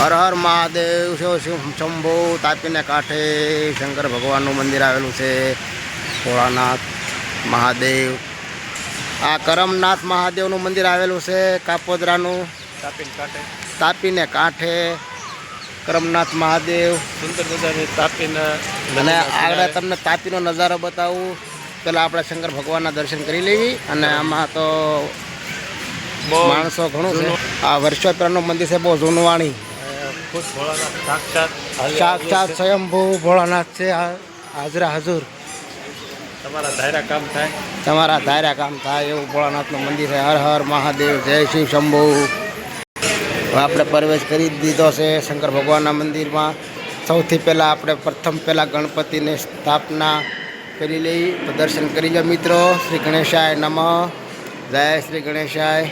હર હર મહાદેવ શિવ શિવ શંભો તાપીને કાંઠે શંકર ભગવાનનું મંદિર આવેલું છે. ભોળાનાથ મહાદેવ. આ કરમનાથ મહાદેવનું મંદિર આવેલું છે કાપોદરાનું. તાપીને કાંઠે. તાપીને કાંઠે કરમનાથ મહાદેવ. સુંદર મજાની તાપીના અને આગળ તમને તાપીનો નજારો બતાવું. પહેલાં આપણે શંકર ભગવાનના દર્શન કરી લેવી અને આમાં તો બહુ માણસો ઘણું છે. આ વર્ષો પહેલાંનું મંદિર છે બહુ જૂનવાણી. ખુદ ભોળાનાથ સાક્ષાત. સ્વયંભૂ ભોળાનાથ છે હાજરા હાજર. તમારા ધાર્યા કામ થાય? તમારા ધાર્યા કામ થાય એવું ભોળાનાથનું મંદિર છે. હર હર મહાદેવ જય શિવ શંભુ. આપણે પ્રવેશ કરી દીધો છે શંકર ભગવાનના મંદિરમાં. સૌથી પહેલાં આપણે પ્રથમ પહેલાં ગણપતિની સ્થાપના કરી લઈ દર્શન કરી લો મિત્રો. શ્રી ગણેશાય નમઃ. જય શ્રી ગણેશાય.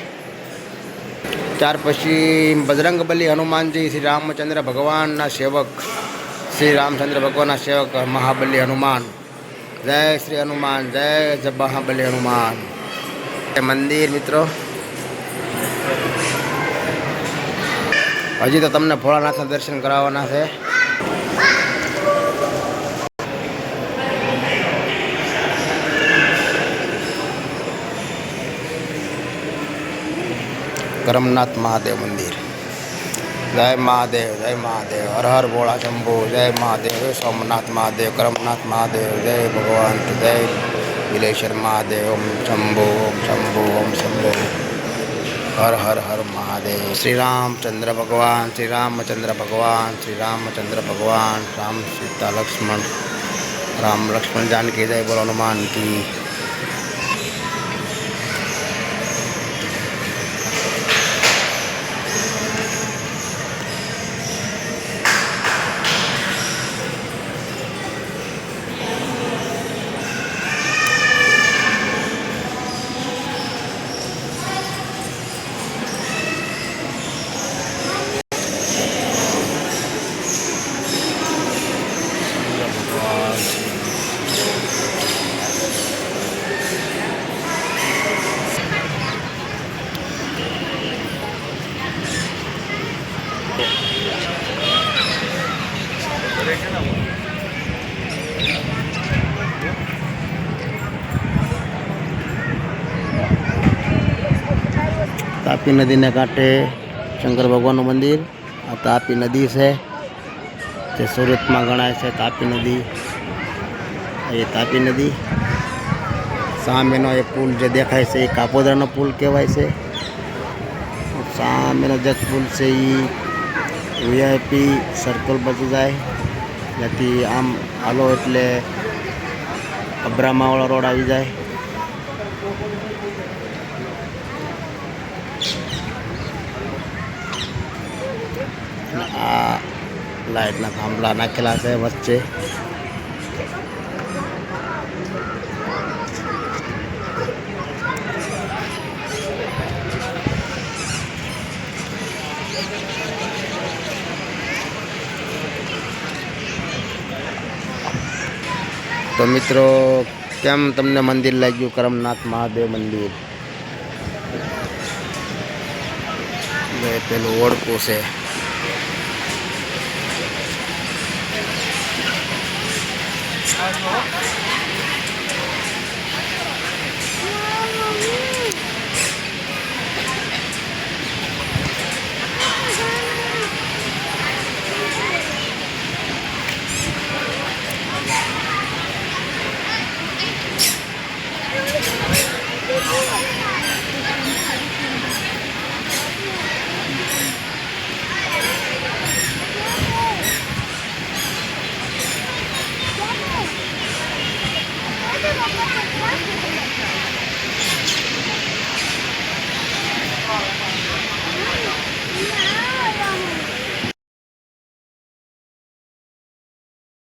ત્યાર પછી બજરંગબલી હનુમાનજી, શ્રી રામચંદ્ર ભગવાનના સેવક, શ્રી રામચંદ્ર ભગવાનના સેવક મહાબલી હનુમાન. જય શ્રી હનુમાન, જય મહાબલી હનુમાન. મંદિર મિત્રો. હજી તો તમને ભોળાનાથના દર્શન કરાવવાના છે. કરમનાથ મહાદેવ મંદિર જય મહાદેવ જય મહાદેવ હર હર ભોળા શંભુ જય મહાદેવ જય સોમનાથ મહાદેવ કરમનાથ મહાદેવ જય ભગવાન જય વિલેશ્વર મહાદેવ ઓમ શંભુ ઓમ શંભુ ઓમ શંભુ હર હર હર મહાદેવ શ્રી રામચંદ્ર ભગવાન શ્રી રામચંદ્ર ભગવાન શ્રી રામચંદ્ર ભગવાન રામ સીતા લક્ષ્મણ રામ લક્ષ્મણ જાનકી જય બોલો હનુમાન કી તાપી નદીને કાંઠે શંકર ભગવાનનું મંદિર આ તાપી નદી છે જે સુરતમાં ગણાય છે તાપી નદી એ તાપી નદી સામેનો એ પુલ જે દેખાય છે એ કાપોદરાનો પુલ કહેવાય છે સામેનો જે પુલ છે એ વીઆઈપી સર્કલ બાજુ જાય ત્યાંથી આમ હાલો એટલે અબ્રામાવાળો રોડ આવી જાય અને આ લાઇટના થાંભલા નાખેલા છે વચ્ચે. તો મિત્રો, કેમ તમને મંદિર લાગ્યું? કરમનાથ મહાદેવ મંદિર. પેલું ઓળખું છે. I'm not.